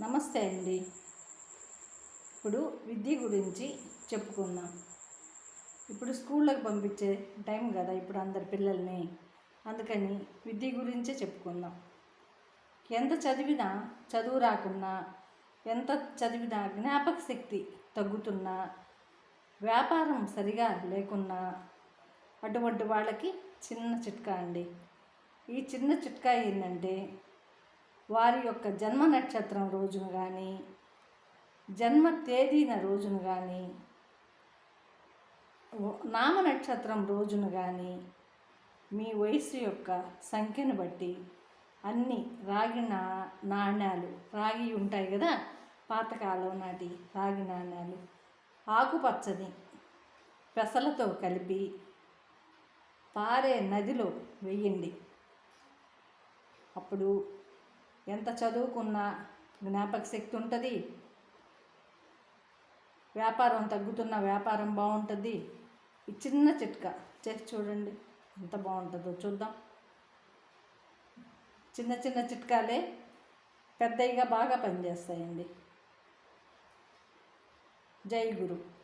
నమస్తే అండి. ఇప్పుడు విద్య గురించి చెప్పుకుందాం. ఇప్పుడు స్కూళ్ళకి పంపించే టైం కదా ఇప్పుడు అందరి పిల్లల్ని. అందుకని విద్య గురించే చెప్పుకుందాం. ఎంత చదివినా చదువు రాకున్నా ఎంత చదివినా జ్ఞాపక శక్తి తగ్గుతున్నా వ్యాపారం సరిగా లేకున్నా అటువంటి వాళ్ళకి చిన్న చిట్కా అండి. ఈ చిన్న చిట్కా ఏంటంటే వారి యొక్క జన్మ నక్షత్రం రోజున కానీ జన్మ తేదీన రోజున కానీ నామ నక్షత్రం రోజున కానీ మీ వయసు యొక్క సంఖ్యను బట్టి అన్ని రాగి నా నాణ్యాలు రాగి ఉంటాయి కదా పాతకాలం నాటి రాగి నాణ్యాలు ఆకుపచ్చని పెసలతో కలిపి పారే నదిలో వెయ్యండి అప్పుడు ఎంత చదువుకున్నా జ్ఞాపక శక్తి ఉంటుంది. వ్యాపారం తగ్గుతున్న వ్యాపారం బాగుంటుంది. ఈ చిన్న చిట్కా చేసి చూడండి ఎంత బాగుంటుందో చూద్దాం. చిన్న చిన్న చిట్కాలే పెద్దయిగా బాగా పనిచేస్తాయండి. జై గురు.